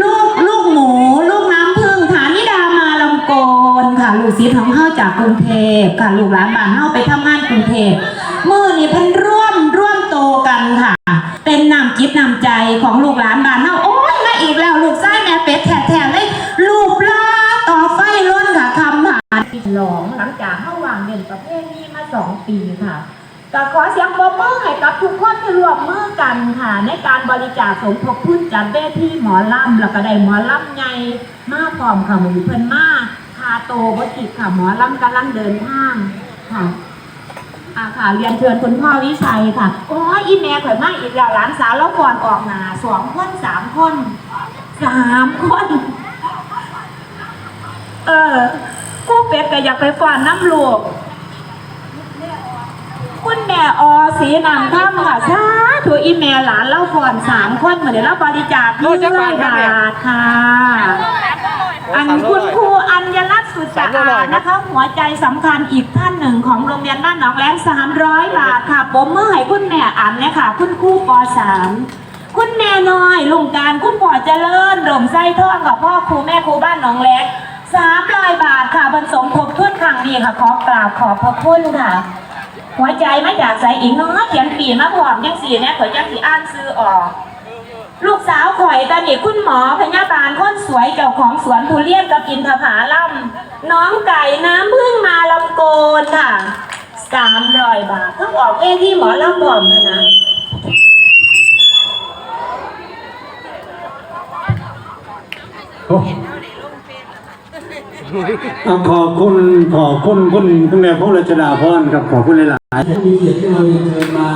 ลูกลูกหมู ลูกน้ำพึ่งฐานิดามาลำโกนค่ะ ลูกศิษย์ของเฮาจากกรุงเทพค่ะ ลูกหลานบ้านเฮาไปทำงานกรุงเทพมือนี่เพิ่นร่วมร่วมโตกันค่ะ เป็นน้ำจิตน้ำใจของลูกหลานบ้านเฮาโอ้ยมาอีกแล้ว ลูกไส้แม่เป็ดแถบๆเลยลูกปลาต่อไฟล้นค่ะคำผ่านหลองหลังจากเฮาวางเงินประเภทนี้มาสองปีค่ะ ก็ขอเสียงปรบมือให้กับทุกคนที่ร่วมมือกันค่ะ ในการบริจาคสมทบทุนจัดเวทีหมอลำแล้วก็ได้หมอลำใหญ่มาพร้อมค่ะหมูเพิ่นมาคาโตวัติค่ะหมอลำกำลังเดินทางค่ะอ่าค่ะเรียนเชิญคุณพ่อวิชัยค่ะโอ้ยอีแม่ข่อยมาอีกแล้วหลานสาวแล้วก่อนออกหนาสองคนสามคนสามคนเออกูเป็ดก็อยากไปฟ้อนน้ำลูก คุณแม่อสีนำท่ำค่ะสาธุอีแม่หลานเล่าก่อนสามคนเหมือนเดี๋ยวเราบริจาคโอ้จะเรื่ฟัองยครับบาเนี่ยทค่ะ อันคุณครูอัญลักษณ์สุดสะอาดนะคะ หัวใจสำคัญอีกท่านหนึ่งของโรงเรียนบ้านหนองแรง300บาทค่ะปมมือให้คุณแม่อันเนี่ยค่ะ คุณครูป .3 คุณแม่น้อยลุงการคุณพ่อเจริญหลมไส้ท่องกับพ่อครูแม่ครูบ้านหนองแรง300บาทค่ะบรรสมทบทุนครั้งนี้ค่ะ ขอกราบขอบพระคุณค่ะ หัวใจมาจากใสอีกเน้อยเขียนปีมาพร้อมยังสี่เนี่ยข่อยยังสีอ่านซื้อออก ลูกสาวข่อยตอนนี้คุณหมอพยาบาลคนสวยเจ้าของสวนทุเรียนกับกินทผาล่ำน้องไก่น้ำพึ่งมาลำโกนค่ะสามร้อยบาทเพิ่งออกเอที่หมอลำพร้อมนะนะ เอาขอบคุณขอบคุณคุณคุณแม่พงษ์รัชดาพรครับขอบคุณหลายๆที่มีเกียรติที่เราเรียนเชิญมา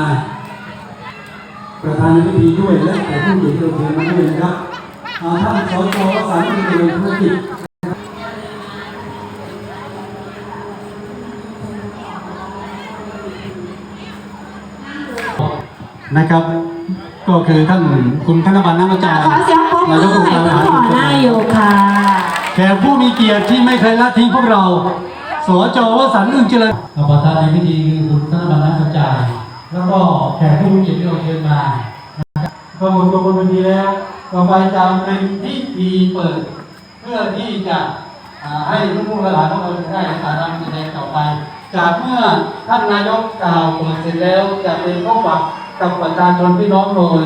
ประธานในพิธีด้วยและแขกผู้เกียรติที่เราเชิญมาด้วยนะครับอ่าท่านสจวสันต์เจริญธุรกิจนะครับ ก็คือท่านคุณธนบัตรน้ำอาจารย์ขอเสียงปรบมืนายอกองค์ให้การบคุริณหารหมส่วนอจังหวัดนายค่ะ แขกผู้มีเกียรติที่ไม่เคยละทิ้งพวกเรา สจวสันต์อึ้งเจริญประธานในพิธีคือคุณธนบัตรน้ำอาจารย์แล้วก็แขกผู้มีเกียรติที่เราเชิญมาก็หมดตัวบนเวทีแล้วต่อไปจะเป็นพิธีเปิด เพื่อที่จะให้ลูกหลานของเราได้สาระแสดงต่อไป จากเมื่อท่านนายกกล่าวเปิดเสร็จแล้วจะเป็นพบปะกับประชาชนพี่น้องโดย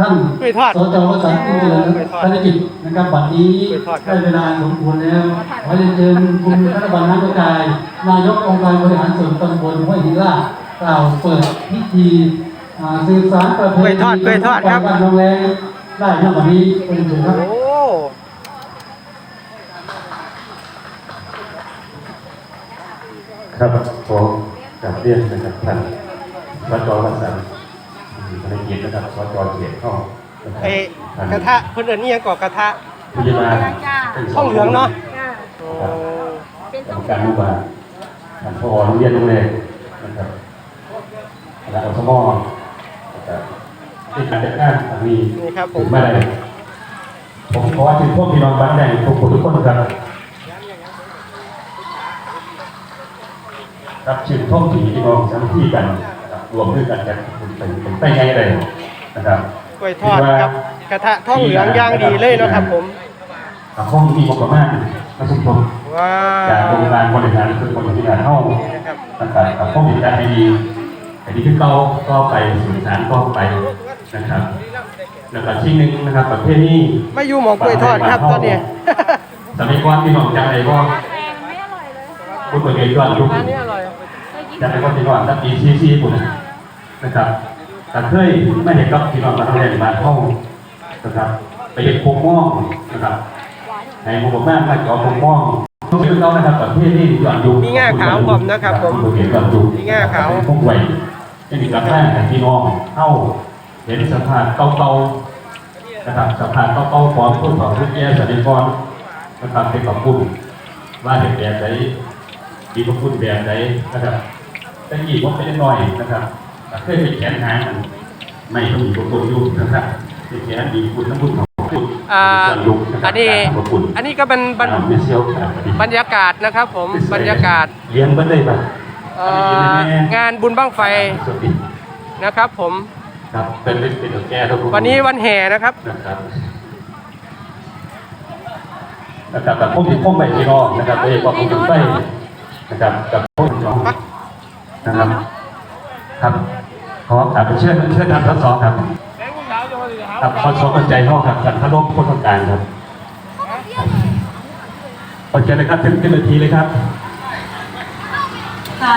ท่านกล้วยทอดสจวสันต์เจริญธนกิจนะครับบัดนี้กล้วยทอดครับได้เวลาสมควรแล้ว ขอเรียนเชิญคุณรัฐบาลน้ำกระจาย นายกองค์การบริหารส่วนตำบลห้วยหินลาดกล่าวเปิดพิธีอ่าสื่อสารประเพกล้วยณีทอดกล้วยทอดครับบ้านน้องแรงได้ในวันนี้เป็นถึงครับโอ้ครับผมกับเรียนนะครับท่านสจวัสันต์ ภารกิจนะครับสจเขียนเข้านะครับไอ้ท่านกระทะเพิ่นเอิ้นนี่ยังก่อกระทะพยาบาลทองเหลืองเนาะโอ้กรรมการอนุบาลท่านพอโรงเรียนโรงเรียนนะครับและอสมนะครับที่การจัดการทางนี้นี่ครับผถึมงมาได้ผมขอถึงพวกพี่น้องบ้านแดงทุกคนทุกคนครับรับชื่นท่องที่พี่น้องสามัคคีกันนะค รับรวมด้วยกันกันเป็นเป็นไปไงเลยนะครับกล้วยทอดครับกระทะทองเหลืองย่างดีเลยเนาะครับผมห้องมีงบประมาณมาสุมทบว้าจากโครงวการบริหารคือบริหารห้องนะครับต่างๆกับห้องบริการให้ดีให้ดีขึ้นเก่าก็ไปสื่อสารก็ไปนะครับแล้วก็ที่หนึ่งนะครับประเภทนี้ไม่อยู่หมองกล้วยทอดครับตอนนี้สมัยก่อนพี่น้องจำได้ว่าคุณเปิดเองก่อนทุกอันนี้อร่อยจากในวันที่ก่อนตั้งปีซีซีปุ่น นะครับแต่เคยไม่เห็นกับพี่น้องมาทำงานในบ้านห้องนะครับ ไปเห็นโคงม่องนะครับในหมู่บ้านมาเจาะโคงม่องทุกเรื่องเรานะครับประเภทนี้ย้อนยุคมีง่าขาวผมนะครับผมณเห็นย้อนยุคมีง่าขาวพวกไว้ที่มีกระแทกพี่น้องเข้าเห็นสภาพเก่าๆนะครับสภาพเก่าๆของผู้ถอดผู้แย่สันนิกรนะครับเป็นขอบคุณว่าเด็กแบบไหนมีพระคุณแบบไหนนะครับแต่ยี่ผมเป็นน้อยนะครับ เคยไปแขนหางมันไม่ต้องมีพระคุณอยู่นะครับเป็นแขนดีคุณทั้งคุณของคุณอ่ายุคนะครัอันนี้พระคุณอันนี้ก็เป็นบรรเมเซียวครับบรรยากาศนะครับผมบรรยากาศเลี้ยงมันได้ปะเอ่องานบุญบั้งไฟสวัสดีนะครับผมครับเป็นเป็นเป็นแก้ทุกวันนี้วันแห่นะครับนะครับนะครับกับพวกที่พวกใบพี่น้องนะครับโดยเฉพาะพวกถึงไปนะครับกับพวกน้องนะครับครับ ขอถามเชิญเชิญท่านทั้งสองครับครับขอชมกันใจห้องครับท่านพระลบคนต้องการครับขอเชิญเลยครับถึงเต็มทีเลยครับค่ะ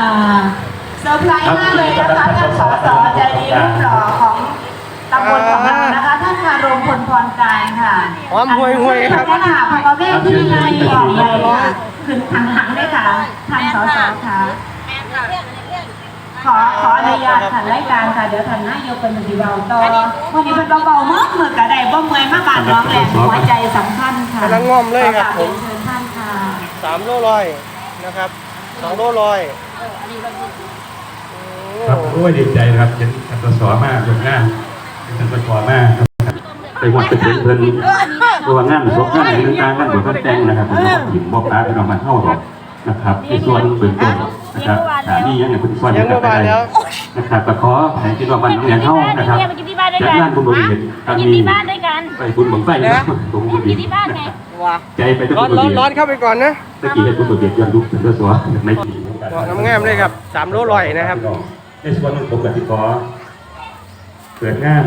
เซอร์ไพรส์มากเลยนะคะท่านสสใจดีรูปหล่อของตำบลของเรานะคะท่านคารมพลพรการค่ะหอมห่วยๆครับท่านค่ะพอแม่ที่ไงบอกเลยค่ะขึ้นทางหลังได้ค่ะท่านสสค่ะ ขอขออนุญาตท่านรายการค่ะเดี๋ยวท่านนายกเป็นดีเบาต่อวันนี้เป็นเบาๆเมื่อเมื่อกระไดบ่เมื่อยมากบานน้องแหลมหัวใจสำคัญค่ะกำลังง่อมเลยครับผมขอกาเรียนเชิญท่านค่ะสามโลร้อยนะครับสองโลร้อยครับโอ้ยดีใจนะครับเห็นท่านสสมากยกหน้าท่านสสมากครับไปวัดไปเชิญเพิ่นตัวงานศพงานอะไรต่างๆงานบวชงานแต่งนะครับเป็นของถิ่นบอกตาเป็นของมันเท่าหรอก นะครับในส่วนเบื้องต้นนะครับสถานียังไงเป็นส่วนยังกัเมื่อวานแล้วนะครับก็ขอให้คิดว่าวันน้องแอนเท่านะครับไปกินที่บ้านด้วยจัดกันงานบุญบริเวณไปกินที่บ้านด้วยกันไปบุญบังไฟนะบุญบริเวกิณนที่บ้านไงใจไปทุกร้อนบุญบร้อนริเวร้อนณเข้าไปก่อนนะตะกี้ให้บุญบริเวณย้อนยุคเป็นเรื่องสวในปีเหมาะน้ำงามเลยครับสามโลร้อยนะครับในส่วนของผมกับที่ขอเปิดงาน